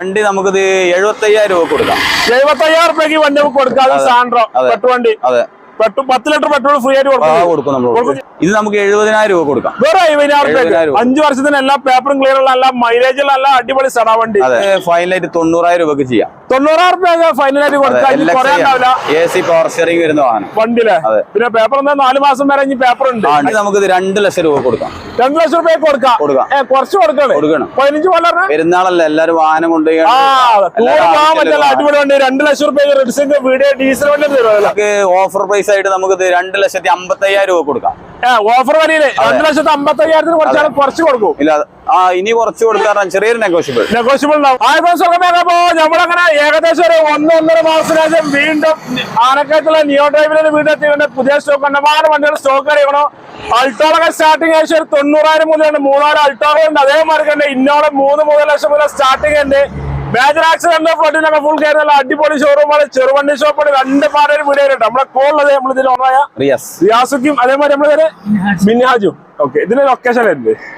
വണ്ടി നമുക്കിത് എഴുപത്തി അയ്യായിരം രൂപ കൊടുക്കാം. എഴുപത്തി അയ്യായിരം റുപ്യക്ക് വണ്ടി നമുക്ക് കൊടുക്കാം. സാൻഡ്രോ. വണ്ടി അതെ. പത്ത് ലിറ്റർ പെട്രോൾ ഫ്രീ ആയിട്ട് കൊടുക്കും. ഇത് നമുക്ക് എഴുപതിനായിരം രൂപ കൊടുക്കാം. വേറെ എഴുപതിനായിരം. അഞ്ചു വർഷത്തിന് എല്ലാ പേപ്പറും ക്ലിയർ ഉള്ള എല്ലാ മൈലേജുള്ള എല്ലാ അടിപൊളി സടാ വണ്ടി. ഫൈനലായിട്ട് തൊണ്ണൂറായിരം രൂപക്ക് ചെയ്യാം. തൊണ്ണൂറായിരം രൂപ ഫൈനലായിട്ട് കൊടുക്കാം. എ സി പവർ സ്റ്റിയറിംഗ് വരുന്ന വാഹനം. വണ്ടിയിലെ. പിന്നെ പേപ്പർ എന്താ? നാല് മാസം വരെ ഇനി പേപ്പർ ഉണ്ട്. നമുക്ക് രണ്ട് ലക്ഷം രൂപ കൊടുക്കാം. രണ്ടു ലക്ഷം രൂപ കൊടുക്കാം. കൊടുക്കാം. കുറച്ച് കൊടുക്കണേ. കൊടുക്കണം. പതിനഞ്ച് വളരെ പെരുന്നാളല്ല എല്ലാരും വാഹനം കൊണ്ടുപോയി. ടൂർ അടിപൊളി വണ്ടി. രണ്ട് ലക്ഷം രൂപ വീഡിയോ ഡീസൽ വണ്ടി ഓഫർ പ്രൈസ് ആയിട്ട് നമുക്ക് രണ്ട് ലക്ഷത്തി അമ്പത്തി അയ്യായിരം രൂപ കൊടുക്കാം. ഓഫർ രണ്ട് ലക്ഷത്തി അമ്പത്തി അയ്യായിരത്തിന് കുറച്ചാൽ കുറച്ച് കൊടുക്കും. ഇല്ല ആ ഇനി കുറച്ച് കൊടുക്കാറാണ് ചെറിയൊരു നെഗോഷ്യബിൾ നെഗോഷ്യബിൾ ഉണ്ടാവും. നമ്മളങ്ങനെ ഏകദേശം ഒരു ഒന്ന് ഒന്നര മാസത്തിനകം വീണ്ടും ആനക്കയത്തുള്ള നിയോ ഡ്രൈവിലെ വീണ്ടും എത്തിയിട്ടുണ്ട്. പുതിയ സ്റ്റോക്ക് കണ്ടമാനം വണ്ടികൾ സ്റ്റോക്ക് അറിയണോ? അൾട്ടോളൊക്കെ സ്റ്റാർട്ടിങ് ഏകദേശം ഒരു തൊണ്ണൂറായിരം മുതലുണ്ട് മൂന്നാൽ അൾട്ടോളുണ്ട് അതേമാതിരി തന്നെ ഇന്നോള മൂന്ന് മൂന്ന് ലക്ഷം മുതൽ സ്റ്റാർട്ടിങ് ഉണ്ട്. മേജർ ആക്സിഡന്റ് ഫ്ലോട്ടിനൊക്കെ ഫുൾ കയറുന്ന അടിപൊളി ഷോറൂമാണ് ചെറുവണ്ടി ഷോപ്പാണ് രണ്ട് പാടൊരു വീടുണ്ട് നമ്മളെ കോളുള്ളത് നമ്മൾ ഇതിൽ ഓണായ റിയസ്. റിയാസുക്കും അതേമാതിരി നമ്മളെ മിന്നാജും ഓക്കെ ഇതിന്റെ ലൊക്കേഷൻ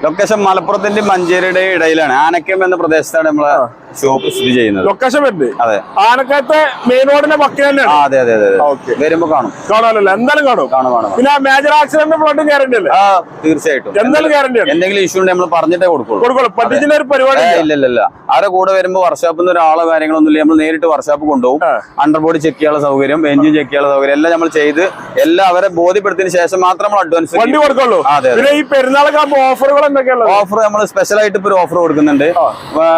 ലൊക്കേഷൻ മലപ്പുറത്തിന്റെ മഞ്ചേരിയുടെ ഇടയിലാണ്. ആനക്കം എന്ന പ്രദേശത്താണ് നമ്മളെ ഷോപ്പ് സ്ഥിതി ചെയ്യുന്നത്. ലൊക്കേഷൻ വരുന്നത് അതെ. ആനക്കത്തെ മെയിൻ റോഡിന്റെ പക്കൽ ആ തന്നെയാണ് അതെ അതെ അതെ. ഓക്കെ വരുമ്പോ കാണും. കാണാനല്ലോ? എന്തായാലും കാണും. കാണും കാണും പിന്നെ മേജർ ആക്സിഡന്റ് ഫ്ലോട്ടും ഗ്യാരണ്ടി അല്ലേ? ആ തീർച്ചയായിട്ടും. എന്തായാലും ഗ്യാരണ്ടി ആണ്. എന്തെങ്കിലും ഇഷ്യൂ ഉണ്ടെങ്കിൽ നമ്മൾ പറഞ്ഞിട്ടേ കൊടുക്കുള്ളൂ. കൊടുക്കുള്ളൂ. പറ്റിച്ചിന്റെ ഒരു പരിപാടി ഇല്ല. ഇല്ല ഇല്ല അവരെ കൂടെ വരുമ്പോ വർക്ക്ഷോപ്പിൽ നിന്ന് ഒരാളോ കാര്യങ്ങളൊന്നും ഇല്ല നമ്മൾ നേരിട്ട് വർക്ക്ഷോപ്പ് കൊണ്ടുപോകും. അണ്ടർബോഡി അണ്ടർ ബോഡി ചെക്ക് ചെയ്യാനുള്ള സൗകര്യം എഞ്ചിൻ ചെക്ക് ചെയ്യാനുള്ള സൗകര്യം എല്ലാം നമ്മൾ ചെയ്ത് എല്ലാം അവരെ ബോധ്യപ്പെടുത്തിയതിനു ശേഷം മാത്രം നമ്മൾ അഡ്വാൻസ് വണ്ടി കൊടുക്കുള്ളൂ. അതെ, ഈ പെരുന്നാളൊക്കെ ഓഫറുകൾ എന്തൊക്കെയാണ് ഓഫർ നമ്മൾ സ്പെഷ്യൽ ആയിട്ട് ഇപ്പൊ ഒരു ഓഫർ കൊടുക്കുന്നുണ്ട്.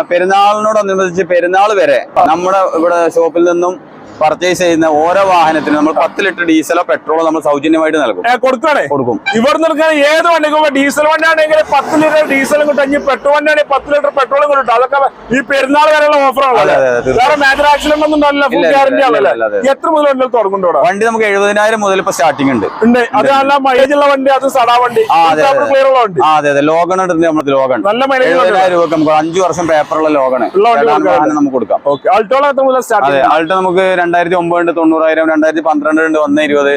പെരുന്നാളിനോടനുബന്ധിച്ച് പെരുന്നാൾ വരെ നമ്മുടെ ഇവിടെ ഷോപ്പിൽ നിന്നും പർച്ചേസ് ചെയ്യുന്ന ഓരോ വാഹനത്തിനും നമ്മൾ പത്ത് ലിറ്റർ ഡീസലോ പെട്രോളോ നമ്മൾ സൗജന്യമായിട്ട് നൽകും. കൊടുക്കണേ കൊടുക്കും. ഇവിടെ നിന്ന് ഏത് വണ്ടിക്കും ഡീസൽ വണ്ടി ആണെങ്കിൽ പത്ത് ലിറ്റർ ഡീസലും കിട്ടും. ഇനി പെട്രോൾ വണ്ടി ആണെങ്കിൽ പത്ത് ലിറ്റർ പെട്രോളും കിട്ടും. അതൊക്കെ ഈ പെരുന്നാൾ വരെയുള്ള ഓഫറാണ്. വേറെ മേജർ ആക്സിഡന്റ് ഒന്നും ഫുൾ ഗ്യാരണ്ടി ആണല്ലേ. എത്ര മുതൽ വണ്ടികൾ തുടങ്ങുന്നുണ്ട് വണ്ടി നമുക്ക് എഴുപതിനായിരം മുതൽ ഇപ്പൊ സ്റ്റാർട്ടിംഗ് ഉണ്ട്. ഉണ്ട്. അത് മൈലേജ് ഉള്ള വണ്ടി അത് സടാ വണ്ടി. അതെ, അതെ. ക്ലിയർ ഉള്ള വണ്ടി. ആ അതെ അതെ. ലോഗൺ എടുത്ത് നമ്മൾ ലോഗൺ നല്ല മൈലേജ് എഴുപതിനായിരം രൂപ നമുക്ക് അഞ്ചു വർഷം പേപ്പറുള്ള ലോകൺ വണ്ടി നമുക്ക് കൊടുക്കാം. ഓക്കെ. അൾട്ടോള എത്ര മുതൽ സ്റ്റാർട്ട് അതെ നമുക്ക് രണ്ടായിരത്തി ഒമ്പത് ഉണ്ട് തൊണ്ണൂറായിരം രണ്ടായിരത്തി പന്ത്രണ്ട് ഉണ്ട് ഒന്ന് ഇരുപത്.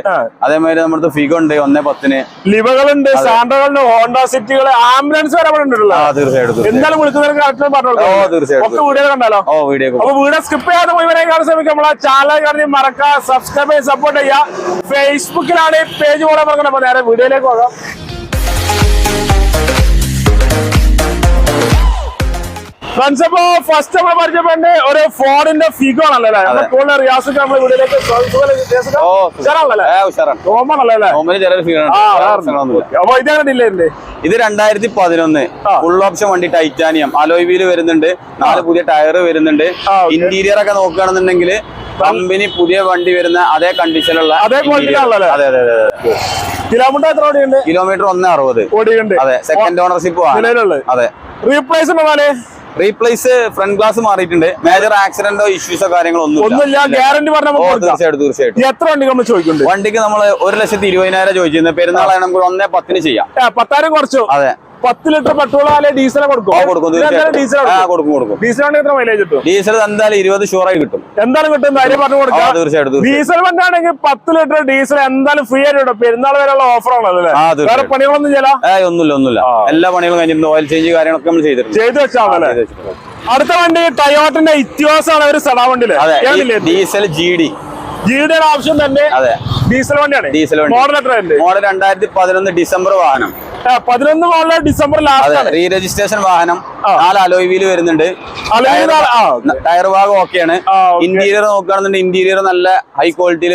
അതേമാതിരി നമ്മുടെ ഫിഗോ ഉണ്ട് ഒന്ന് പത്തിന്. ലിവകളുണ്ട് സാൻഡകളുണ്ട് ഹോണ്ട സിറ്റികൾ ആംബുലൻസ് വരെ തീർച്ചയായിട്ടും. എന്തായാലും വിളിക്കുന്നവർക്ക് കറക്റ്റ് പറഞ്ഞു ഓ കൊടുക്കാം തീർച്ചയായിട്ടും. ഒക്കെ വീഡിയോ കണ്ടാലോ? ഓ വീഡിയോ അപ്പൊ വീഡിയോ സ്കിപ്പ് ചെയ്യാതെ മുഴുവനെ കാണാൻ ശ്രമിക്കാം നമ്മളെ ചാനൽ കാണി മറക്കുക സബ്സ്ക്രൈബ് ചെയ്ത് സപ്പോർട്ട് ചെയ്യുക. ഫേസ്ബുക്കിലാണ് പേജ് പോലെ പറഞ്ഞത് അപ്പൊ നേരെ വീഡിയോയിലേക്ക് പോകാം. ഫ്രണ്ട്സ് അപ്പൊ ഫസ്റ്റ് നമ്മൾ പരിചയപ്പെടേണ്ട ഒരു ഫോണിന്റെ ഫിഗോ ആണല്ലേ നമ്മുടെ കൂടുതൽ റിയാസൊക്കെ നമ്മൾ അതായിരുന്നു. അപ്പൊ ഇതാണ് ഡില്ലേ ഇത് രണ്ടായിരത്തി പതിനൊന്ന്. ഫുൾ ഓപ്ഷൻ വണ്ടി ടൈറ്റാനിയം അലോയ് വീൽ വരുന്നുണ്ട്. നാല് പുതിയ ടയർ വരുന്നുണ്ട്. ഇന്റീരിയർ ഒക്കെ നോക്കുകയാണെന്നുണ്ടെങ്കിൽ കമ്പനി പുതിയ വണ്ടി വരുന്ന അതേ കണ്ടീഷനിലുള്ള അതേ quality അതെ അതെ അതെ കിലോമീറ്റർ എത്ര ഓടിയുണ്ട് കിലോമീറ്റർ ഒന്ന് അറുപത്. ഓടിയുണ്ട് അതെ സെക്കൻഡ് ഓണർഷിപ്പ് അതെ. റീപ്ലേസ് റീപ്ലേസ് ഫ്രണ്ട് ഗ്ലാസ് മാറിയിട്ടുണ്ട്. മേജർ ആക്സിഡന്റോ ഇഷ്യൂസോ കാര്യങ്ങളോ ഒന്നുമില്ല. ഗ്യാരണ്ടി കൊടുക്കാം. തീർച്ചയായിട്ടും തീർച്ചയായിട്ടും. എത്ര വണ്ടി നമ്മൾ ചോദിക്കുന്നുണ്ട്? വണ്ടിക്ക് നമ്മൾ ഒരു ലക്ഷത്തി ഇരുപതിനായിരം ചോദിച്ചിരുന്നത് പെരുന്നാളാണ് നമുക്ക് ഒന്നേ പത്തിന് ചെയ്യാം. പത്തായിരം കുറച്ചു. അതെ. പത്ത് ലിറ്റർ പെട്രോൾ അല്ലെ ഡീസൽ കൊടുക്കും? ഡീസൽ കൊടുക്കും? കൊടുക്കും എത്ര മൈലേജ് കിട്ടും? ഡീസൽ എന്തായാലും ഇരുപത് ഷുവറായി കിട്ടും. എന്താണ് കിട്ടും കാര്യം പറഞ്ഞു കൊടുക്കാം. തീർച്ചയായിട്ടും ഡീസൽ വണ്ടി ആണെങ്കിൽ പത്ത് ലിറ്റർ ഡീസൽ എന്തായാലും ഫ്രീ ആയിട്ട് കിട്ടും. പെരുന്നാൾ വരെയുള്ള ഓഫർ ആണല്ലോ അല്ലേ? വേറെ പണികളൊന്നും ചെയ്യല? ഒന്നുമില്ല ഒന്നുമില്ല. എല്ലാ പണികളും കഴിഞ്ഞിരുന്നു ഓയിൽ ചേഞ്ച് കാര്യങ്ങളൊക്കെ നമ്മൾ ചെയ്തിട്ടുണ്ട്. ചെയ്തു വെച്ചാൽ അടുത്ത വണ്ടി ടയോട്ടിന്റെ ഇത്യോസ് ആണ് ഒരു സടാ വണ്ടിയിൽ ഡീസൽ ജി ഡി ജിയുടെ ഓപ്ഷൻ തന്നെ ഡീസൽ വണ്ടിയാണ്. ഡീസൽ വണ്ടി. മോഡൽ എത്ര മോഡൽ രണ്ടായിരത്തി പതിനൊന്ന് ഡിസംബർ വാഹനം. പതിനൊന്ന് മോഡൽ ഡിസംബർ ലാസ്റ്റ് ആണ്. റീ രജിസ്ട്രേഷൻ വാഹനം നാല് അലോയ് വീൽ വരുന്നുണ്ട്. ടയർ ഭാഗം ഓക്കെയാണ് ഇന്റീരിയർ നോക്കുകയാണെന്നുണ്ടെങ്കിൽ ഇന്റീരിയർ നല്ല ഹൈ ക്വാളിറ്റിയിൽ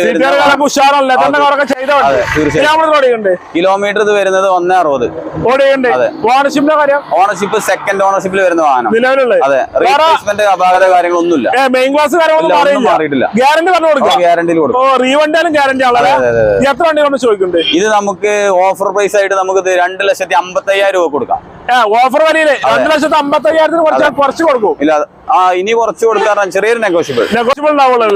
കിലോമീറ്റർ ഇത് വരുന്നത് ഒന്നേ അറുപത്. ഓണർഷിപ്പ് സെക്കൻഡ് ഓണർഷിപ്പിൽ വരുന്ന വാഹനം. അതെ റീപ്ലേസ്മെന്റ് അപാകത കാര്യങ്ങളൊന്നുമില്ല. മെയിൻ ക്ലാസ് മാറിയിട്ടില്ല. ഗ്യാരണ്ടി പറഞ്ഞു കൊടുക്കാം. ഗ്യാരണ്ടിയിൽ ഓ കൊടുക്കും ഗ്യാരണ്ടി അതെ. എത്ര വണ്ടി ചോദിക്കുന്നുണ്ട് ഇത് നമുക്ക് ഓഫർ പ്രൈസ് ആയിട്ട് നമുക്ക് ഇത് രണ്ട് ലക്ഷത്തി അമ്പത്തി അയ്യായിരം രൂപ കൊടുക്കാം. ഓഫർ വരിയില്ലേ? രണ്ട് ലക്ഷത്തി അമ്പത്തി അയ്യായിരത്തിന് കുറച്ച് കുറച്ച് കൊടുക്കും. ഇല്ല ആ ഇനി കുറച്ച് കൊടുക്കാറാണ് ചെറിയൊരു നെഗോഷ്യബിൾ നെഗോഷ്യബിൾ ഉണ്ടാവുള്ളൂ.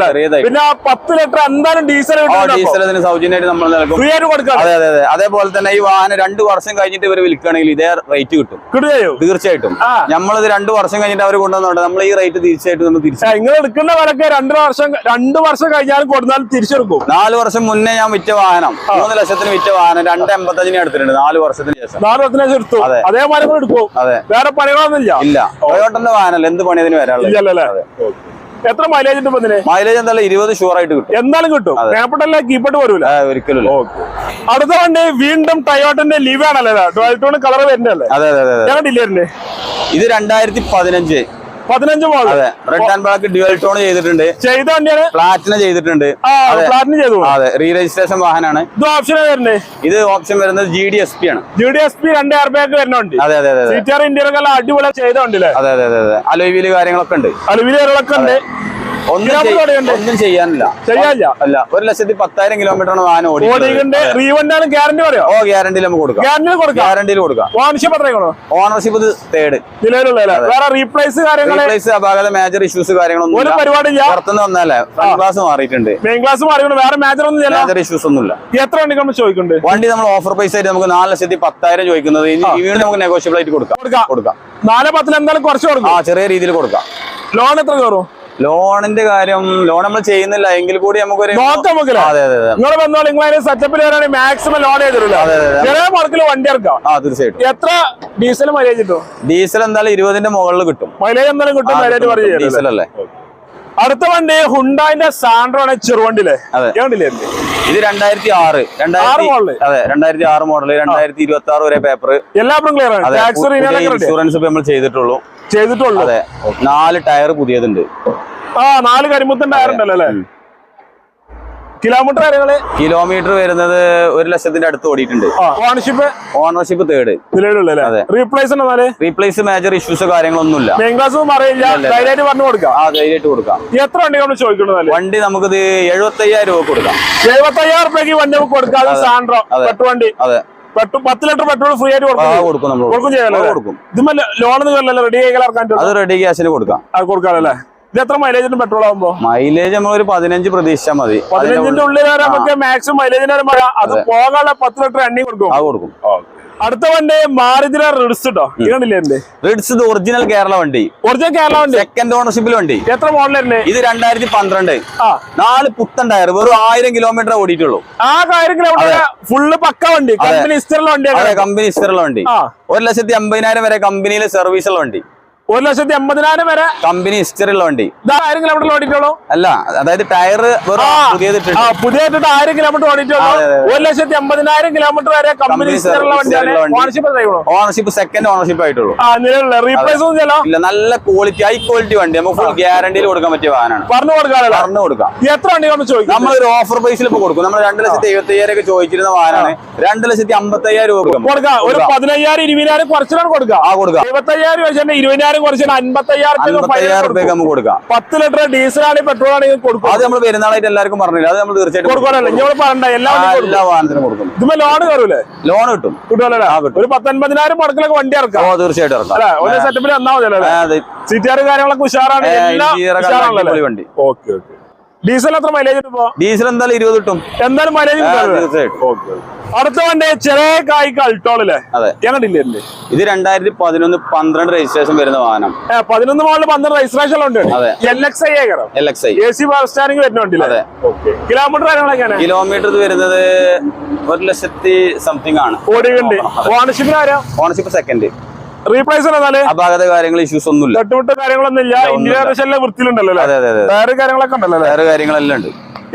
പിന്നെ പത്ത് ലിറ്റർ എന്തായാലും ഡീസൽ ഡീസൽ ഇതിന് സൗജന്യമായിട്ട് നമ്മൾ നൽകും ഫ്രീ ആയിട്ട് കൊടുക്കാം അതെ അതെ അതെ. അതേപോലെ തന്നെ ഈ വാഹനം രണ്ട് വർഷം കഴിഞ്ഞിട്ട് ഇവർ വിൽക്കുകയാണെങ്കിൽ ഇതേ റേറ്റ് കിട്ടും. കിട്ടുകയോ തീർച്ചയായിട്ടും. നമ്മളിത് രണ്ട് വർഷം കഴിഞ്ഞിട്ട് അവർ കൊണ്ടുവന്നുണ്ട് നമ്മൾ ഈ റേറ്റ് തീർച്ചയായിട്ടും നമ്മൾ തിരിച്ചു നിങ്ങൾ എടുക്കുന്ന വിലക്ക് രണ്ട് വർഷം രണ്ട് വർഷം കഴിഞ്ഞാലും കൊടുത്താലും തിരിച്ചെടുക്കും. നാല് വർഷം മുന്നേ ഞാൻ വിറ്റ വാഹനം മൂന്ന് ലക്ഷത്തിന് വിറ്റ വാഹനം രണ്ട് എൺപത്തഞ്ചിന് എടുത്തിട്ടുണ്ട്. നാല് വർഷത്തിന് നാല് പത്തിന് ശേഷം എടുത്തു. അതേ. മരങ്ങൾ എടുക്കും വേറെ പണികളൊന്നുമില്ല ഇല്ല. ടൊയോട്ടന്റെ വാഹനമല്ല എന്ത് പണി അതിന് ഇല്ലല്ലേ എത്ര മൈലേജ് ഉണ്ട് ഇതിന്? മൈലേജ് എന്തായാലും ഇരുപത് ഷുവർ ആയിട്ട് കിട്ടും. എന്നാലും കിട്ടും. മേപ്പട്ടല്ല കീപ്പട്ട് വരൂല. ഒരിക്കലും. അടുത്ത വണ്ടി വീണ്ടും ടയോട്ടന്റെ ലിവ് ആണല്ലേ? ടോൺ കളർ വരുന്നല്ലേ അതെ അതെ അതെ ഇത് രണ്ടായിരത്തി പതിനഞ്ച്. പതിനഞ്ച് മോഡൽ അതെ red and black dual tone ചെയ്തിട്ടുണ്ട്. ചെയ്ത വണ്ടിയാണ്? പ്ലാറ്റിന ചെയ്തിട്ടുണ്ട്. ഫ്ലാറ്റിന്. പ്ലാറ്റിന് ചെയ്തു. അതെ റീ രജിസ്ട്രേഷൻ വാഹനമാണ് ഇത് ഓപ്ഷൻ വരുന്നത് ഇത് ഓപ്ഷൻ വരുന്നത് ജി ഡി എസ് പി ആണ്. ജി ഡി എസ് പി രണ്ട് എയർ ബാഗ് വരുന്ന വണ്ടി. അതെ അതെ അതെ ഇന്ത്യയിലൊക്കെ അടിപൊളി ചെയ്ത വണ്ടില്ലേ അതെ അതെ അതെ അലോവിയിൽ കാര്യങ്ങളൊക്കെ ഉണ്ട്. അലുവിലൊക്കെ ഉണ്ട്. ഒന്നും ചെയ്യാനില്ല. ചെയ്യാനില്ല? അല്ല ഒരു ലക്ഷത്തി പത്തായിരം കിലോമീറ്റർ ആണ് വാഹനം ഓടി റീവണ്ടാണ് ഗ്യാരണ്ടി പറയോ? ഓ ഗ്യാരണ്ടിയിൽ നമുക്ക് കൊടുക്കാം. ഗ്യാരണ്ടി കൊടുക്കാം. ഗ്യാരണ്ടിയിൽ കൊടുക്കാം. ഓണർഷിപ്പ് പത്രങ്ങളോ ഓണർഷിപ്പ് ഇത് തേർഡ് നിലവിലുള്ള വേറെ റീപ്ലേസ് റീപ്ലേസ് അപാകത മേജർ ഇഷ്യൂസ് കാര്യങ്ങളൊന്നും ഒരു. പരിപാടിയില്ല. പുറത്തുനിന്ന് വന്നാലേ ഫ്രണ്ട് ക്ലാസ് മാറിയിട്ടുണ്ട്. മെയിൻ ക്ലാസ് മാറിക്കൊണ്ട് വേറെ മേജർ ഒന്നും മേജർ ഇഷ്യൂസ് ഒന്നുമില്ല. എത്ര വണ്ടി നമ്മൾ ചോദിക്കുന്നുണ്ട്? വണ്ടി നമ്മൾ ഓഫർ പ്രൈസ് ആയിട്ട് നമുക്ക് നാല് ലക്ഷത്തി പത്തായിരം ചോദിക്കുന്നത്. ഇനി നമുക്ക് നെഗോഷ്യബിൾ ആയിട്ട് കൊടുക്കാം. കൊടുക്കാം. കൊടുക്കാം. നാല് പത്തിൽ എന്തായാലും കുറച്ച് ആ ചെറിയ രീതിയിൽ കൊടുക്കാം. ലോൺ എത്ര കയറും? ലോണിന്റെ കാര്യം ലോൺ നമ്മൾ ചെയ്യുന്നില്ല. എങ്കിൽ കൂടി നമുക്കൊരു നിങ്ങൾ വന്നോ നിങ്ങൾ അതിന് സെറ്റപ്പിൽ വരാണെങ്കിൽ മാക്സിമം ലോൺ ചെയ്തിട്ടില്ല. ചെറിയ മുടക്കിൽ വണ്ടി ഇറക്കാം ആ തീർച്ചയായിട്ടും. എത്ര ഡീസൽ മൈലേജ് കിട്ടും? ഡീസൽ എന്തായാലും ഇരുപതിന്റെ മുകളിൽ കിട്ടും. മൈലേജ് എന്തായാലും കിട്ടും ഡീസൽ അല്ലേ? അടുത്ത വണ്ടി ഹുണ്ടായിന്റെ സാൻഡ്രോ ആണ് ചെറുവണ്ടിയിലെ. കണ്ടില്ലേ? ഇത് രണ്ടായിരത്തി ആറ് ആറ് മോഡൽ അതെ രണ്ടായിരത്തി ആറ് മോഡൽ രണ്ടായിരത്തി ഇരുപത്തി ആറ് വരെ പേപ്പർ എല്ലാവരും ക്ലിയർ ആണ്. ഇൻഷുറൻസ് നമ്മൾ ചെയ്തിട്ടുള്ളൂ. ചെയ്തിട്ടുള്ളൂ. അതെ നാല് ടയർ പുതിയതുണ്ട്. ആ നാല് കരിമുത്തൻ ടയർ ഉണ്ടല്ലോ അല്ലേ കിലോമീറ്റർ കാര്യങ്ങൾ? കിലോമീറ്റർ വരുന്നത് ഒരു ലക്ഷത്തിന്റെ അടുത്ത് ഓടിയിട്ടുണ്ട്. ഓണർഷിപ്പ് ഓണർഷിപ്പ് തേർഡ് നിലവിലുള്ള. റീപ്ലേസ് റീപ്ലേസ് മേജർ ഇഷ്യൂസ് കാര്യങ്ങളൊന്നുമില്ല. മെയിൻ ക്ലാസ് അറിയില്ല. ഇല്ല. ധൈര്യമായിട്ട് പറഞ്ഞു കൊടുക്കാം. ആ ധൈര്യമായിട്ട് കൊടുക്കാം. എത്ര വണ്ടി നമ്മൾ ചോദിക്കണമെന്നല്ലേ വണ്ടി നമുക്കിത് എഴുപത്തി അയ്യായിരം രൂപ കൊടുക്കാം. എഴുപത്തി അയ്യായിരം രൂപയ്ക്ക് വണ്ടി നമുക്ക് കൊടുക്കാം. സാൻഡ്രോ. വണ്ടി. അതെ. പത്ത് ലിറ്റർ പെട്രോൾ ഫ്രീ ആയിട്ട് കൊടുക്കും. കൊടുക്കും കൊടുക്കും ലോൺ ഒന്നും റെഡി ആയി അത് റെഡി ക്യാഷിന് കൊടുക്കാം. കൊടുക്കാം കൊടുക്കാമല്ലേ ഇത് എത്ര പെട്രോൾ ആകുമ്പോ മൈലേജ് നമ്മൾ ഒരു പതിനഞ്ച് പ്രതീക്ഷിച്ചാൽ മതി. പതിനഞ്ചിന്റെ ഉള്ളിൽ- ഉള്ളിൽ വരെ നമുക്ക് മാക്സിമം മൈലേജിന് മഴ. അത് പോകാനുള്ള പത്ത് ലിറ്റർ എണ്ണി കൊടുക്കും. അത് കൊടുക്കും. അടുത്ത വണ്ടി മാരുതിലെ റിഡ്സ് കേട്ടോ കണ്ടില്ലേ എന്റെ റിഡ്സ് ഇത് ഒറിജിനൽ കേരള വണ്ടി. ഒറിജിനൽ കേരള വണ്ടി. സെക്കൻഡ് ഓണർഷിപ്പിൽ വണ്ടി. എത്ര മോഡലുണ്ട് ഇത് രണ്ടായിരത്തി പന്ത്രണ്ട്. നാല് പുത്തൻ ടയർ വെറും ആയിരം കിലോമീറ്റർ ഓടിയിട്ടുള്ളൂ. ആ കാര്യത്തിൽ കിലോമീറ്റർ ഫുള്ള് പക്ക വണ്ടി. കമ്പനി ഇസ്റ്ററുള്ള വണ്ടി കമ്പനി ഇസ്റ്ററുള്ള വണ്ടി. ഒരു ലക്ഷത്തി അമ്പതിനായിരം വരെ കമ്പനിയിൽ സർവീസുള്ള വണ്ടി. ഒരു ലക്ഷത്തി അമ്പതിനായിരം വരെ. കമ്പനി ഹിസ്റ്ററി ഉള്ള വണ്ടി. ഇത് ആയിരം കിലോമീറ്റർ ഓടിയിട്ടുള്ളൂ അല്ല അതായത് ടയർ വെറും ആ. ആ പുതിയ ആയിരം കിലോമീറ്റർ ഓടിയിട്ടുള്ളൂ. ഒരു ലക്ഷത്തി അമ്പതിനായിരം കിലോമീറ്റർ വരെ കമ്പനി ഹിസ്റ്ററി വണ്ടിയാണ്. ഓണർഷിപ്പ് സെക്കൻഡ് ഓണർഷിപ്പ് ആയിട്ടുള്ളൂ. നിലവിലുള്ള റീപ്ലേസ് ഒന്നും ഇല്ല നല്ല ക്വാളിറ്റി ഹൈ ക്വാളിറ്റി വണ്ടി. നമുക്ക് ഫുൾ ഗ്യാരണ്ടിയിൽ കൊടുക്കാൻ പറ്റിയ വാഹനമാണ്. പറഞ്ഞു കൊടുക്കാനല്ല പറഞ്ഞു കൊടുക്കാം. എത്ര വണ്ടി നമ്മൾ ചോദിക്കും? നമ്മൾ ഒരു ഓഫർ പ്രൈസിൽ ഇപ്പൊ കൊടുക്കും. നമ്മൾ രണ്ട് ലക്ഷത്തി എഴുപത്തി അയ്യായിരം ഒക്കെ ചോദിച്ചിരുന്ന വാഹനമാണ്. രണ്ട് ലക്ഷത്തി അമ്പത്തി അയ്യായിരം രൂപ കൊടുക്കാം. ഒരു പതിനയ്യായിരം ഇരുപതിനായിരം കുറച്ചിലാണ് കൊടുക്കാം ആ കൊടുക്കാം. എഴുപത്തയ്യായിരം വെച്ചാൽ ഇരുപതിനായിരം അൻപത്തയ്യായിരം അയ്യായിരം രൂപയ്ക്ക് നമുക്ക് കൊടുക്കാം. പത്ത് ലിറ്റർ ഡീസൽ ആണെങ്കിൽ പെട്രോൾ ആണെങ്കിൽ കൊടുക്കും. അത് നമ്മൾ പെരുന്നാളായിട്ട് എല്ലാവർക്കും പറഞ്ഞില്ല? അത് നമ്മൾ തീർച്ചയായിട്ടും കൊടുക്കും. കൊടുക്കാനല്ലോ എല്ലാ കൊടുക്കും. എല്ലാ വാഹനത്തിനും കൊടുക്കും. ഇതുമ്പോ ലോൺ കയറൂലേ? ലോൺ കിട്ടും. കിട്ടുമല്ലോ. ഒരു പത്തൊൻപതിനായിരം മുടക്കിലൊക്കെ വണ്ടി ഇറക്കാം. തീർച്ചയായിട്ടും ഇറക്കാം. അല്ലെ? ഒരു സെറ്റപ്പിൽ വന്നാ മതി ആ, അതെ. കാര്യങ്ങളൊക്കെ ഉഷാറാണ്. എല്ലാം വണ്ടി. Okay okay. ഡീസൽ എത്ര മൈലേജ് ഇപ്പോ ഡീസൽ എന്തായാലും ഇരുപത് കിട്ടും. എന്തായാലും മൈലേജ് അടുത്ത വണ്ടി ചെറിയ കായ്ക്ക് അൾട്ടോളല്ലേ എന്റെ ഇത്? രണ്ടായിരത്തി പതിനൊന്ന് പന്ത്രണ്ട് രജിസ്ട്രേഷൻ വരുന്ന വാഹനം. പതിനൊന്ന് മോഡൽ പന്ത്രണ്ട് രജിസ്ട്രേഷൻ ഉണ്ട്. L X I ഏകരം. L X I A C power standing വരുന്ന വണ്ടിയില്ലേ? അതെ. കിലോമീറ്റർ കാര്യങ്ങളൊക്കെയാണ് കിലോമീറ്റർ വരുന്നത് ഒരു ലക്ഷത്തി സംതിങ് ആണ്. ഓടിയുണ്ട് ഓണർഷിപ്പിന് ആരാ? ഓണർഷിപ്പ് സെക്കൻഡ് റീപ്ലേസ് അപാകത കാര്യങ്ങൾ ഇഷ്യൂസ് ഒന്നും തട്ടുവിട്ട് കാര്യങ്ങളൊന്നും ഇല്ല. വൃത്തിയിലുണ്ടല്ലോ അതെ അതെ അതെ. വേറെ കാര്യങ്ങളൊക്കെ ഉണ്ടല്ലോ അല്ലേ? വേറെ കാര്യങ്ങളെല്ലാം ഉണ്ട്.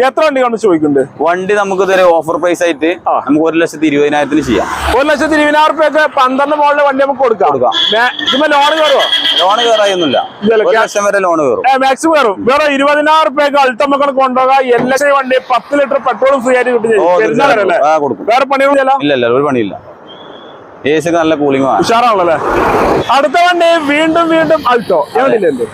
എത്ര വണ്ടി കണ്ടു ചോദിക്കുന്നുണ്ട്? വണ്ടി നമുക്ക് ഇതൊരു ഓഫർ പ്രൈസ് ആയിട്ട് നമുക്ക് ഒരു ലക്ഷത്തി ഇരുപതിനായിരത്തിന് ചെയ്യാം. ഒരു ലക്ഷത്തി ഇരുപതിനായിരം റുപ്യൊക്കെ പന്ത്രണ്ട് മോളിലെ വണ്ടി നമുക്ക് കൊടുക്കാം. ലോൺ കയറുമോ ലോൺ കയറായൊന്നുമില്ല. ഒരു ലക്ഷം വരെ ലോൺ കയറും. മാക്സിമം കയറും. വേറെ ഇരുപതിനായിരം റുപ്യൊക്കെ അൾട്ടമക്കൾ കൊണ്ടുപോകാം. എല്ലാ വണ്ടി പത്ത് ലിറ്റർ പെട്രോളും ഫ്രീ ആയിട്ട് കിട്ടും. വേറെ പണിയൊന്നും ഇല്ല ഇല്ല ഒരു പണിയില്ല. എ സി നല്ല കൂളിംഗ് ഉഷാറാണല്ലേ അടുത്ത വണ്ടി വീണ്ടും വീണ്ടും അൾട്ടോ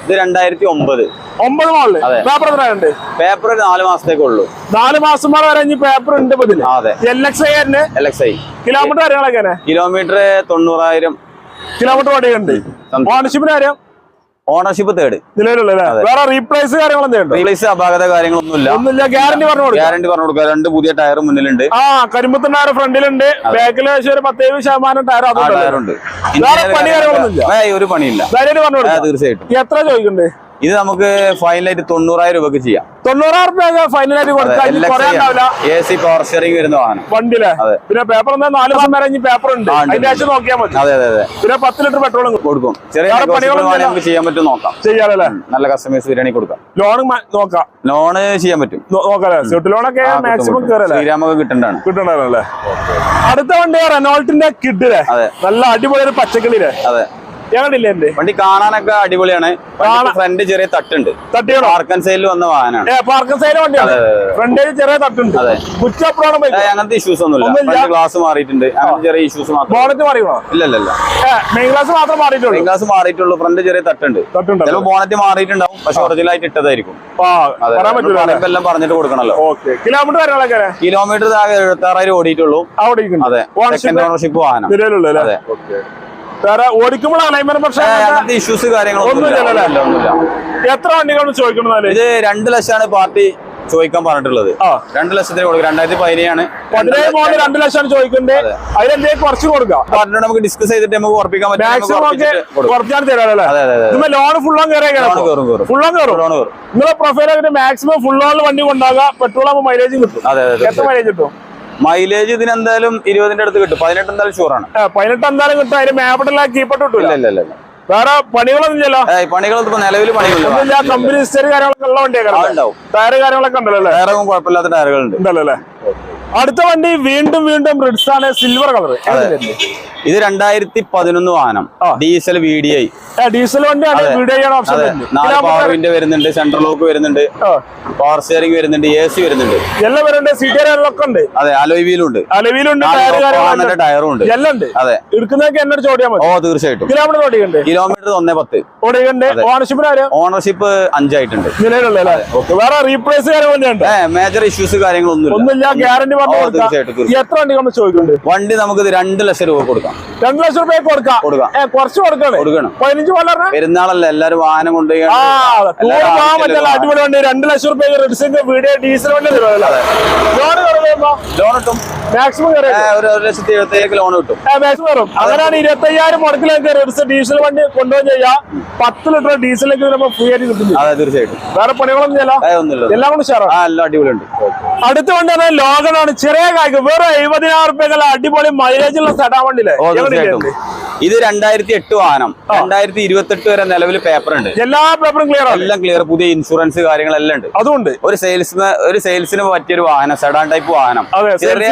ഇത് രണ്ടായിരത്തി ഒമ്പത് ഒമ്പത് മോളിൽ. പേപ്പർ എത്രയുണ്ട് പേപ്പർ നാല് മാസത്തേക്ക് ഉള്ളൂ നാല് മാസം വരെ ഇനി പേപ്പർ ഉണ്ട് ഇപ്പൊ ഇതിൽ. ആ, അതെ. എൽ എക്സ് ഐ തന്നെ എൽ എക്സ് ഐ കിലോമീറ്റർ കാര്യങ്ങളൊക്കെ കിലോമീറ്റർ തൊണ്ണൂറായിരം. കിലോമീറ്റർ ഓടിയുണ്ട്. ഓണർഷിപ്പിന് കാര്യം? ഓണർഷിപ്പ് തേർഡ് വേറെ റീപ്ലേസ് റീപ്ലേസ് അപാകത കാര്യങ്ങളൊന്നുമില്ല. ഒന്നുമില്ല ഗ്യാരണ്ടി പറഞ്ഞു കൊടുക്കാം. ഗ്യാരണ്ടി പറഞ്ഞു കൊടുക്കുക രണ്ട് പുതിയ ടയർ മുന്നിലുണ്ട്. ആ കരിമ്പത്തുണ്ടായ ഫ്രണ്ടിലുണ്ട്. ബാക്കിൽ ഏകദേശം ഒരു പത്തേഴ് ശതമാനം ടയർ ആ അതുണ്ട്. ടയറുണ്ട് വേറെ പണി കാര്യങ്ങളൊന്നുമില്ല. ഒരു പണിയില്ല. ധൈര്യം പറഞ്ഞു കൊടുക്കാം. തീർച്ചയായിട്ടും. എത്ര ചോദിക്കണ്ടേ ഇത് നമുക്ക് ഫൈനലായിട്ട് തൊണ്ണൂറായിരം രൂപക്ക് ചെയ്യാം. തൊണ്ണൂറായിരം രൂപ ഫൈനലായിട്ട് കൊടുക്കാം എ സി പവർ സ്റ്റിയറിംഗ് വരുന്ന വാഹനം. വണ്ടിയിലെ. പിന്നെ പേപ്പർ നാല് മാസം വരെ ഇനി പേപ്പർ ഉണ്ട്. നോക്കിയാൽ മതി. അതെ അതെ അതെ. പിന്നെ പത്ത് ലിറ്റർ പെട്രോളും കൊടുക്കും. ചെറിയ നമുക്ക് ചെയ്യാൻ പറ്റും നോക്കാം. ചെയ്യാലല്ലേ? നല്ല കസ്റ്റമേഴ്സ് ബിരിയാണി കൊടുക്കാം. ലോൺ നോക്കാം. ലോണ് ചെയ്യാൻ പറ്റും. നോ- നോക്കാല്ലേ സ്വിഫ്റ്റ് ലോണൊക്കെ മാക്സിമം ശ്രീരാമൊക്കെ കിട്ടണ്ടാണ് കിട്ടണ്ടാണല്ലേ അടുത്ത വണ്ടി റെനോൾട്ടിന്റെ കിഡിലെ. നല്ല അടിപൊളി ഒരു പച്ചക്കിളിയിലെ. അതെ. ഞങ്ങളില്ലേ എന്റെ വണ്ടി കാണാനൊക്കെ അടിപൊളിയാണ്. ഫ്രണ്ട് ചെറിയ തട്ടുണ്ട്. തട്ടിയാണോ? പാർക്കൻ സൈഡിൽ വന്ന വാഹനമാണ്. ഏ സൈഡിൽ സൈഡ് വണ്ടിയാണ്. ഫ്രണ്ടിൽ ചെറിയ തട്ടുണ്ട്. അതെ. കുറ്റപ്പുറമാണ് അങ്ങനത്തെ ഇഷ്യൂസ് ഒന്നുമില്ല. ഗ്ലാസ് മാറിയിട്ടുണ്ട്. അങ്ങനത്തെ ചെറിയ ഇഷ്യൂസ് മാത്രം ബോണറ്റ് മാറിയോ? ഇല്ല ഇല്ല മെയിൻ ക്ലാസ് മാത്രം മാറിയിട്ടുള്ളൂ. ഗ്ലാസ് മാറിയിട്ടുള്ളൂ. ഫ്രണ്ട് ചെറിയ തട്ടുണ്ട്. തട്ടുണ്ട് ചിലപ്പോൾ ബോണറ്റ് മാറിയിട്ടുണ്ടാവും. പക്ഷെ ഒറിജിനൽ ആയിട്ട് ഇട്ടതായിരിക്കും. എല്ലാം പറഞ്ഞിട്ട് കൊടുക്കണല്ലോ. കിലോമീറ്റർ കാര്യങ്ങളൊക്കെ കിലോമീറ്റർ എഴുപത്തി ആറായിരം ഓടിയിട്ടുള്ളൂ. അതെ. സെക്കൻഡ് ഓണർഷിപ്പ് വാഹനം. അതെ. വേറെ ഓടിക്കുമ്പോൾ അലൈൻമെന്റ് പക്ഷേ അങ്ങനത്തെ ഇഷ്യൂസ് കാര്യങ്ങളൊന്നും ഒന്നുമില്ല അല്ലേ? എത്ര വണ്ടികൾ ചോദിക്കുന്നത് ഇത് രണ്ട് ലക്ഷമാണ് പാർട്ടി ചോദിക്കാൻ പറഞ്ഞിട്ടുള്ളത്. ആ. രണ്ട് ലക്ഷത്തിന് കൊടുക്കും രണ്ടായിരത്തി പതിനേഴാണ് പതിനേഴ് മോഡൽ രണ്ട് ലക്ഷം ചോദിക്കുന്നത്. കുറച്ച് കൊടുക്കാം. നമുക്ക് ഡിസ്കസ് ചെയ്തിട്ട് നമുക്ക് ഉറപ്പിക്കാൻ പറ്റും. ലോൺ ഫുൾ ഓൺ കയറും ഫുൾ ഓൺ കയറും നിങ്ങളെ പ്രൊഫൈൽ മാക്സിമം ഫുൾ ഓൺ വണ്ടി കൊണ്ടാകാം പെട്രോൾ ആകുമ്പോൾ മൈലേജ് കിട്ടും. അതെ അതെ എത്ര മൈലേജ് കിട്ടും? മൈലേജ് ഇതിന് എന്തായാലും ഇരുപതിന്റെ അടുത്ത് കിട്ടും. പതിനെട്ട് എന്തായാലും ഷുവറാണ് ആണ്. പതിനെട്ട് എന്തായാലും കിട്ടും. അതിന് മാപ്പിട്ടുള്ള കീപ്പട്ട് കിട്ടില്ല ഇല്ല ഇല്ല ഇല്ല ഇല്ല. വേറെ പണികളൊന്നും ഇല്ലല്ലോ? പണികളൊന്നും ഇപ്പൊ നിലവിൽ പണികളില്ല. കമ്പനി ഹിസ്റ്ററി കാര്യങ്ങളൊക്കെ ഉള്ള വണ്ടിയൊക്കെ ടയർ കാര്യങ്ങളൊക്കെ ഉണ്ടല്ലോ വേറെ കുഴപ്പമില്ലാത്ത ടയറുകളുണ്ട് ഉണ്ടല്ലോ അല്ലേ? അടുത്ത വണ്ടി വീണ്ടും വീണ്ടും റിഡ്സ് ആണ് സിൽവർ കളർ ഇത് രണ്ടായിരത്തി പതിനൊന്ന് വാഹനം diesel V D I diesel വണ്ടിയാണ്. നാല് പവർ വിൻഡ് വരുന്നുണ്ട് സെൻട്രൽ ലോക്ക് വരുന്നുണ്ട് പവർ സ്റ്റിയറിംഗ് വരുന്നുണ്ട് എ സി വരുന്നുണ്ട്. എല്ലാം വരുന്നുണ്ട് സീറ്റൊക്കെ ഉണ്ട്. അതെ അലോയിലുണ്ട് അലോയിലുണ്ട് ടയറ് ഉണ്ട് എല്ലാം ഉണ്ട്. അതെ. എടുക്കുന്നതൊക്കെ എന്നോട് ചോദിയാൽ മതി. ഓ തീർച്ചയായിട്ടും. കിലോമീറ്റർ ഓടിയുണ്ട് കിലോമീറ്റർ ഒന്നേ പത്ത്. ഓടിയുണ്ട് ഓണർഷിപ്പിന് ഓണർഷിപ്പ് അഞ്ചായിട്ടുണ്ട്. നിലവിലുള്ള വേറെ റീപ്ലേസ് കാര്യങ്ങളൊന്നും മേജർ ഇഷ്യൂസ് കാര്യങ്ങളൊന്നും ഒന്നുമില്ല ഗ്യാരണ്ടി പറഞ്ഞു തീർച്ചയായിട്ടും. എത്ര വണ്ടി നമ്മൾ ചോദിക്കുന്നുണ്ട് വണ്ടി നമുക്ക് രണ്ട് ലക്ഷം രൂപ കൊടുക്കാം. രണ്ടു ലക്ഷം രൂപ കൊടുക്കാം? കൊടുക്കാം. കുറച്ച് കൊടുക്കണേ. കൊടുക്കണം. പതിനഞ്ച് വളരെ പെരുന്നാളല്ലേ എല്ലാരും വാഹനം കൊണ്ടുപോയി പറ്റില്ല അടിപൊളി വണ്ടി. രണ്ട് ലക്ഷം രൂപ റെഡ്സിന്റെ വീഡിയോ ഡീസൽ വണ്ടി ലോൺ കിട്ടും. മാക്സിമം ഒരു ലക്ഷത്തി ലോൺ കിട്ടും. മാക്സിമം കയറും. അങ്ങനെയാണ് ഇരുപത്തി അയ്യായിരം മുടക്കിലേക്ക് റെഡ്സ് ഡീസൽ വണ്ടി കൊണ്ടുപോയി ചെയ്യാ. പത്ത് ലിറ്റർ ഡീസലിലേക്ക് വരുമ്പോ ഫ്രീ ആയിട്ട് കിട്ടും. അതെ തീർച്ചയായിട്ടും. വേറെ പണികളൊന്നും ചെയ്യല എല്ലാം കൊണ്ട് ഷെയർ ആ എല്ലാം അടിപൊളിയുണ്ട്. അടുത്ത വണ്ടി പറഞ്ഞാൽ ലോഗനാണ് ചെറിയ കായ്ക്ക്. വെറും എഴുപതിനായിരം റുപ്യക്കുള്ള അടിപൊളി മൈലേജുള്ള സെഡാ വണ്ടിയില്ലേ? ഇത് രണ്ടായിരത്തി എട്ട് വാഹനം. രണ്ടായിരത്തി ഇരുപത്തി എട്ട് വരെ നിലവിൽ പേപ്പർ ഉണ്ട് എല്ലാ പേപ്പറും ക്ലിയർ എല്ലാം ക്ലിയർ പുതിയ ഇൻഷുറൻസ് കാര്യങ്ങളെല്ലാം ഉണ്ട്. അതുകൊണ്ട് ഒരു സെയിൽസിന് ഒരു സെയിൽസിന് പറ്റിയ ഒരു വാഹനം സെഡാൻ ടൈപ്പ് വാഹനം. ചെറിയ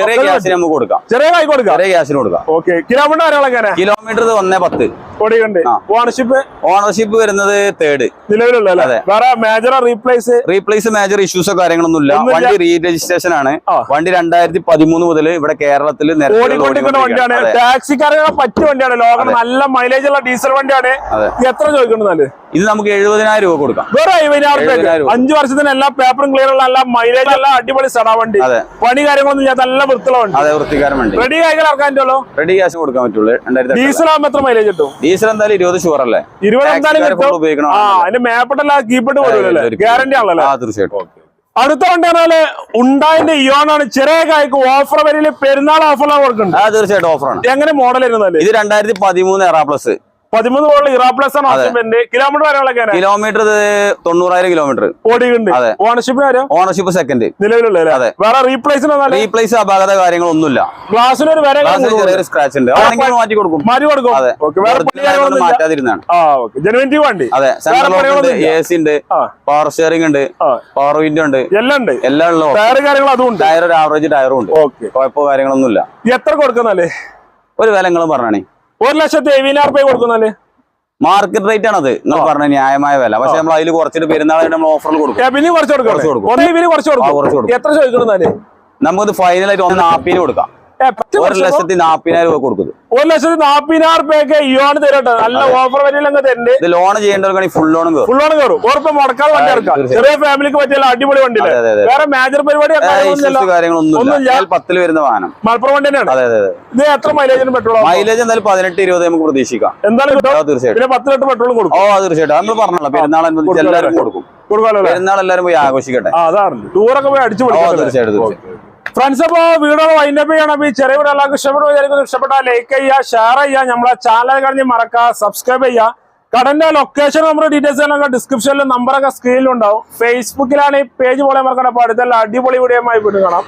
ചെറിയ ഗ്യാസിന് നമുക്ക് കൊടുക്കാം. ചെറിയ കായ് കൊടുക്കാം. ചെറിയ ഗ്യാസിന് കൊടുക്കാം. ഓക്കെ. കിലോമീറ്റർ കിലോമീറ്റർ ഒന്നേ പത്ത്. ഓണർഷിപ്പ് ഓണർഷിപ്പ് വരുന്നത് തേർഡ് നിലവിലുള്ള മേജർ റീപ്ലേസ് റീപ്ലേസ് മേജർ ഇഷ്യൂസോ കാര്യങ്ങളൊന്നും ഇല്ല വണ്ടി റീ രജിസ്ട്രേഷൻ ആണ്. വണ്ടി രണ്ടായിരത്തി പതിമൂന്ന് മുതൽ ഇവിടെ കേരളത്തിൽ ഓടിക്കൊണ്ടിരിക്കുന്ന വണ്ടിയാണ്. ടാക്സിക്കാരൊക്കെ പറ്റിയ വണ്ടിയാണ്. ലോകം നല്ല മൈലേജ് ഉള്ള ഡീസൽ വണ്ടിയാണ്. എത്ര ചോദിക്കുന്നത് ഇത് നമുക്ക് എഴുപതിനായിരം രൂപ കൊടുക്കാം. വെറും അയ്യായിരം. അഞ്ചു വർഷത്തിന് എല്ലാ പേപ്പറും ക്ലിയർ ഉള്ള എല്ലാ മൈലേജ് എല്ലാ അടിപൊളി സടാ വണ്ടി. പണി കാര്യങ്ങളൊന്നും ഞാൻ നല്ല വൃത്തിയുള്ള വണ്ടി. അതെ വൃത്തികാരം വണ്ടി. റെഡി ആയിക്കാൻ ഇറക്കാൻ പറ്റുമല്ലോ റെഡി ക്യാഷ് കൊടുക്കാൻ പറ്റുള്ളൂ. രണ്ടായിരത്തി ഡീസൽ ആകുമ്പോൾ എത്ര മൈലേജ് കിട്ടും? ഡീസൽ എന്തായാലും ഇരുപത് ഷുവർ അല്ലേ? ഇരുപത് എന്തായാലും ടാക്സിക്കാരെ ഉപയോഗിക്കണം ആ അതിന്റെ മേപ്പെട്ടല്ല കീപ്പിട്ട് പോലും ഗ്യാരണ്ടി ആണല്ലോ തീർച്ചയായിട്ടും. അടുത്ത വണ്ടി പറഞ്ഞാൽ ഉണ്ടായിന്റെ ഇയോണാണ് ചെറിയ കായ്ക്ക് ഓഫർ വരിയിൽ പെരുന്നാൾ ഓഫറിലാണ് കൊടുക്കുന്നുണ്ട്. തീർച്ചയായിട്ടും ഓഫറാണ് എങ്ങനെ മോഡൽ ഇരുന്നാൽ ഇത് രണ്ടായിരത്തി പതിമൂന്ന് എറാ പ്ലസ് പതിമൂന്ന് മോഡൽ ഇറാ പ്ലസ് ആണ് ഓപ്ഷൻ കിലോമീറ്റർ വരെയുള്ള? കിലോമീറ്റർ തൊണ്ണൂറായിരം കിലോമീറ്റർ ഓടിയുണ്ട് അതെ. ഓണർഷിപ്പ് കാര്യം? ഓണർഷിപ്പ് സെക്കൻഡ് നിലവിലുള്ള അതെ. വേറെ റീപ്ലേസ് റീപ്ലേസ് അപാകത കാര്യങ്ങളൊന്നുമില്ല. ഗ്ലാസിന് ഒരു വില ചെറിയൊരു സ്ക്രാച്ച് ഉണ്ട്. മാറ്റി കൊടുക്കും. മാറ്റി കൊടുക്കും. അതെ. മാറ്റാതിരുന്നാണ് ജനുവിറ്റി വണ്ടി. അതെ. എ സി ഉണ്ട് പവർ സ്റ്റിയറിംഗ് ഉണ്ട് പവർ വിൻഡോ ഉണ്ട് എല്ലാം ഉണ്ട്. എല്ലാം ഉള്ള ടയർ കാര്യങ്ങളും അതും ടയർ ഒരു ആവറേജ് ടയറും ഉണ്ട്. ഓക്കെ കുഴപ്പമോ കാര്യങ്ങളൊന്നുമില്ല. എത്ര കൊടുക്കുന്നല്ലേ? ഒരു വില നിങ്ങൾ പറഞ്ഞാണേ. ഒരു ലക്ഷത്തി എഴുപതിനായിരം രൂപ കൊടുക്കുന്നല്ലേ മാർക്കറ്റ് റേറ്റ് ആണത്. നിങ്ങൾ പറഞ്ഞ ന്യായമായ വില. പക്ഷെ നമ്മൾ അതിൽ കുറച്ചിട്ട് പെരുന്നാളായിട്ട് നമ്മൾ ഓഫറിൽ കൊടുക്കും. പിന്നെ കുറച്ച് കൊടുക്കും. എത്ര ചോദിക്കണം നമുക്കത് ഫൈനലായിട്ട് ഒന്ന് നാപ്പിന് കൊടുക്കാം. ഒരു ലക്ഷത്തി നാപ്പതിനായിരം രൂപ കൊടുക്കുന്നു ഒരു ലക്ഷത്തി നാപ്പതിനായിരം രൂപയൊക്കെ ഇയോണ് തരട്ടെ. നല്ല ഓഫർ വരിയിലങ്ങ് തരുന്നുണ്ട് ഇത് ലോൺ ചെയ്യേണ്ടവർക്കാണെങ്കിൽ ഫുൾ ലോൺ കയറും ഫുൾ ലോൺ കയറും ഉറപ്പ് മുടക്കാതെ വണ്ടി ഇറക്കാം. ചെറിയ ഫാമിലിക്ക് പറ്റിയ അടിപൊളി വണ്ടി. വേറെ മേജർ പരിപാടി കാര്യങ്ങളൊന്നുമില്ല. പത്തിൽ വരുന്ന വാഹനം. മലപ്പുറം വണ്ടി തന്നെയാണ്. അതെ അതെ ഇത് എത്ര മൈലേജിന് പെട്രോൾ മൈലേജ് എന്തായാലും പതിനെട്ട് ഇരുപത് നമുക്ക് പ്രതീക്ഷിക്കാം. എന്തായാലും തീർച്ചയായിട്ടും. പത്ത് ലിറ്റർ പെട്രോൾ കൊടുക്കും. ഓ തീർച്ചയായിട്ടും. നമ്മൾ പറഞ്ഞല്ലോ പെരുന്നാൾ അനുബന്ധിച്ച് എല്ലാവരും കൊടുക്കും. പെരുന്നാൾ എല്ലാവരും പോയി ആഘോഷിക്കട്ടെ. അതാണ്. ടൂറൊക്കെ പോയി അടിച്ചു തീർച്ചയായിട്ടും ഫ്രണ്ട്സ് അപ്പോ വീടുകൾ വൈൻഡപ്പ് ചെയ്യണം. അപ്പൊ ഈ ചെറിയ വീട് എല്ലാവർക്കും ഇഷ്ടപ്പെട്ടു വിചാരിക്കുന്നു. ഇഷ്ടപ്പെട്ടാൽ ലൈക്ക് ചെയ്യുക ഷെയർ ചെയ്യുക. നമ്മളെ ചാനൽ കഴിഞ്ഞ് മറക്കുക സബ്സ്ക്രൈബ് ചെയ്യുക. കടന്റെ ലൊക്കേഷൻ നമ്മൾ ഡീറ്റെയിൽസ് തന്നെ ഡിസ്ക്രിപ്ഷനിൽ നമ്പറൊക്കെ സ്ക്രീനിലുണ്ടാവും ഫേസ്ബുക്കിലാണ് ഈ പേജ് പോലെ മറക്കണം അപ്പൊ അടുത്തുള്ള അടിപൊളി വീഡിയോയുമായി വീണ്ടും കാണാം.